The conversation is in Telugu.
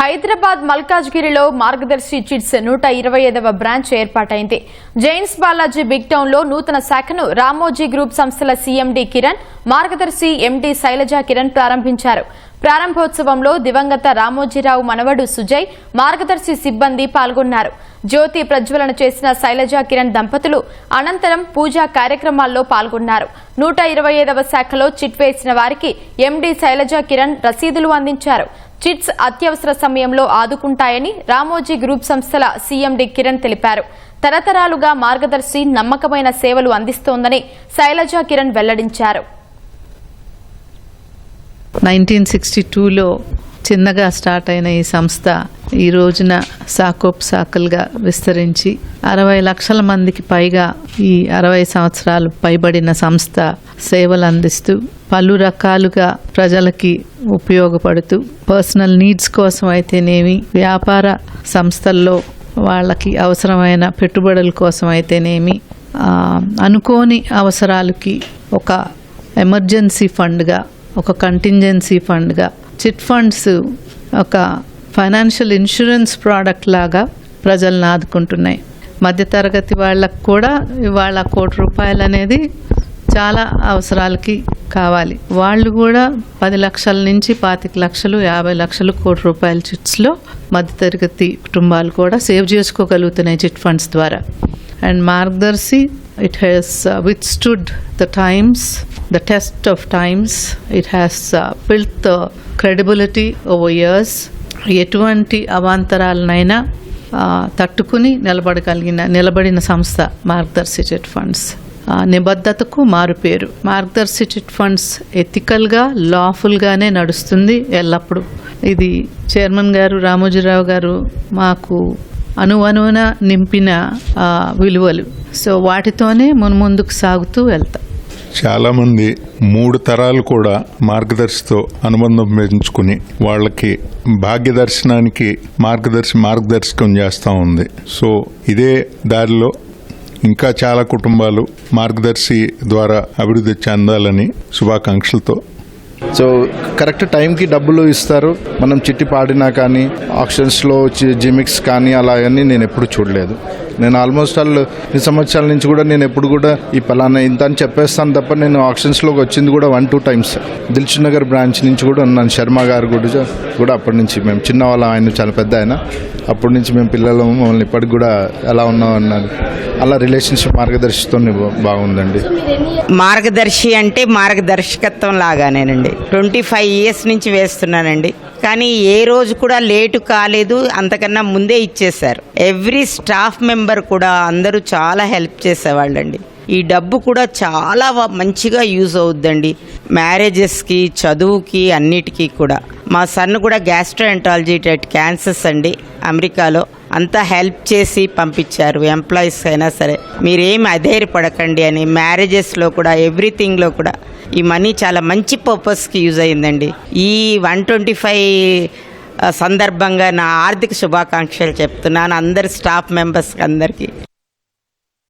హైదరాబాద్ మల్కాజ్గిరిలో మార్గదర్శి చిట్స్ నూట ఇరవై ఐదవ బ్రాంచ్ ఏర్పాటైంది. జైన్స్ బాలాజీ బిగ్ టౌన్లో నూతన శాఖను రామోజీ గ్రూప్ సంస్థల సీఎండీ కిరణ్ మార్గదర్శి ఎండీ శైలజ కిరణ్ ప్రారంభించారు. ప్రారంభోత్సవంలో దివంగత రామోజీరావు మనవడు సుజయ్ మార్గదర్శి సిబ్బంది పాల్గొన్నారు. జ్యోతి ప్రజ్వలన చేసిన శైలజ కిరణ్ దంపతులు అనంతరం పూజా కార్యక్రమాల్లో పాల్గొన్నారు. నూట ఇరవై ఐదవ శాఖలో చిట్ వేసిన వారికి ఎండీ శైలజ కిరణ్ రసీదులు అందించారు. చిట్స్ అత్యవసర సమయంలో ఆదుకుంటాయని రామోజీ గ్రూప్ సంస్థల సీఎండి కిరణ్ తెలిపారు. తరతరాలుగా మార్గదర్శి నమ్మకమైన సేవలు అందిస్తోందని శైలజ కిరణ్ వెల్లడించారు. నైన్టీన్ సిక్స్టీ టూలో చిన్నగా స్టార్ట్ అయిన ఈ సంస్థ ఈ రోజున సాకోప్సాకలుగా విస్తరించి అరవై లక్షల మందికి పైగా ఈ అరవై సంవత్సరాలు పైబడిన సంస్థ సేవలు అందిస్తూ పలు రకాలుగా ప్రజలకి ఉపయోగపడుతూ పర్సనల్ నీడ్స్ కోసం అయితేనేమి వ్యాపార సంస్థల్లో వాళ్ళకి అవసరమైన పెట్టుబడుల కోసం అయితేనేమి అనుకోని అవసరాలకి ఒక ఎమర్జెన్సీ ఫండ్గా ఒక కంటింజెన్సీ ఫండ్గా చిట్ ఫండ్స్ ఒక ఫైనాన్షియల్ ఇన్సూరెన్స్ ప్రోడక్ట్ లాగా ప్రజలను ఆదుకుంటున్నాయి. మధ్యతరగతి వాళ్ళకు కూడా ఇవాళ కోటి రూపాయలు అనేది చాలా అవసరాలకి కావాలి. వాళ్ళు కూడా పది లక్షల నుంచి పాతిక లక్షలు యాభై లక్షలు కోటి రూపాయల చిట్స్లో మధ్యతరగతి కుటుంబాలు కూడా సేవ్ చేసుకోగలుగుతున్నాయి చిట్ ఫండ్స్ ద్వారా. And Margadarsi it has withstood the times the test of times. It has built the credibility over years. ఎటువంటి అవాంతరాలనైనా తట్టుకుని నిలబడగలిగిన నిలబడిన సంస్థ మార్గదర్శి చిట్ ఫండ్స్. నిబద్ధతకు మారుపేరు మార్గదర్శి చిట్ ఫండ్స్ ఎథికల్గా లాఫుల్గానే నడుస్తుంది ఎల్లప్పుడూ. ఇది చైర్మన్ గారు రామోజీరావు గారు మాకు అనువనువున నింపిన విలువలు. సో వాటితోనే మున్ముందుకు సాగుతూ వెళ్తాం. చాలామంది మూడు తరాలు కూడా మార్గదర్శితో అనుబంధం పెంచుకుని వాళ్ళకి భాగ్యదర్శనానికి మార్గదర్శి మార్గదర్శకం చేస్తూ ఉంది. సో ఇదే దారిలో ఇంకా చాలా కుటుంబాలు మార్గదర్శి ద్వారా అభివృద్ధి చెందాలని శుభాకాంక్షలతో. సో కరెక్ట్ టైంకి డబ్బులు ఇస్తారు. మనం చిట్టి పాడినా కానీ ఆప్షన్స్లో జిమిక్స్ కానీ అలా అని నేను ఎప్పుడు చూడలేదు. నేను ఆల్మోస్ట్ ఆల్ ఈ సంవత్సరాల నుంచి కూడా నేను ఎప్పుడు కూడా ఈ పలానా ఇంత అని చెప్పేస్తాను తప్ప నేను ఆప్షన్స్లోకి వచ్చింది కూడా one two times Dilsukhnagar branch నుంచి కూడా ఉన్నాను. శర్మ గారు కూడా కూడా అప్పటి నుంచి మేము చిన్న వాళ్ళ ఆయన చాలా పెద్ద ఆయన. అప్పటి నుంచి మేము పిల్లలు మమ్మల్ని ఇప్పటికి కూడా ఎలా ఉన్నాం అన్నారు. అలా రిలేషన్షిప్ మార్గదర్శితో బాగుందండి. మార్గదర్శి అంటే మార్గదర్శకత్వం లాగానేనండి. ట్వంటీ ఫైవ్ ఇయర్స్ నుంచి వేస్తున్నానండి. కానీ ఏ రోజు కూడా లేటు కాలేదు. అంతకన్నా ముందే ఇచ్చేశారు. ఎవ్రీ స్టాఫ్ మెంబర్ కూడా అందరూ చాలా హెల్ప్ చేసేవాళ్ళండి. ఈ డబ్బు కూడా చాలా మంచిగా యూజ్ అవుద్దండి. మ్యారేజెస్కి చదువుకి అన్నిటికీ కూడా. మా సన్ కూడా గ్యాస్ట్రోఎంటాలజీ క్యాన్సర్స్ అండి అమెరికాలో. అంతా హెల్ప్ చేసి పంపించారు ఎంప్లాయీస్ అయినా సరే. మీరేం అధైర్యపడకండి అని మ్యారేజెస్లో కూడా ఎవ్రీథింగ్లో కూడా. ఈ మనీ చాలా మంచి పర్పస్కి యూజ్ అయిందండి. ఈ వన్ ట్వంటీ ఫైవ్ సందర్భంగా నా ఆర్థిక శుభాకాంక్షలు చెప్తున్నాను అందరి స్టాఫ్ మెంబర్స్కి అందరికీ.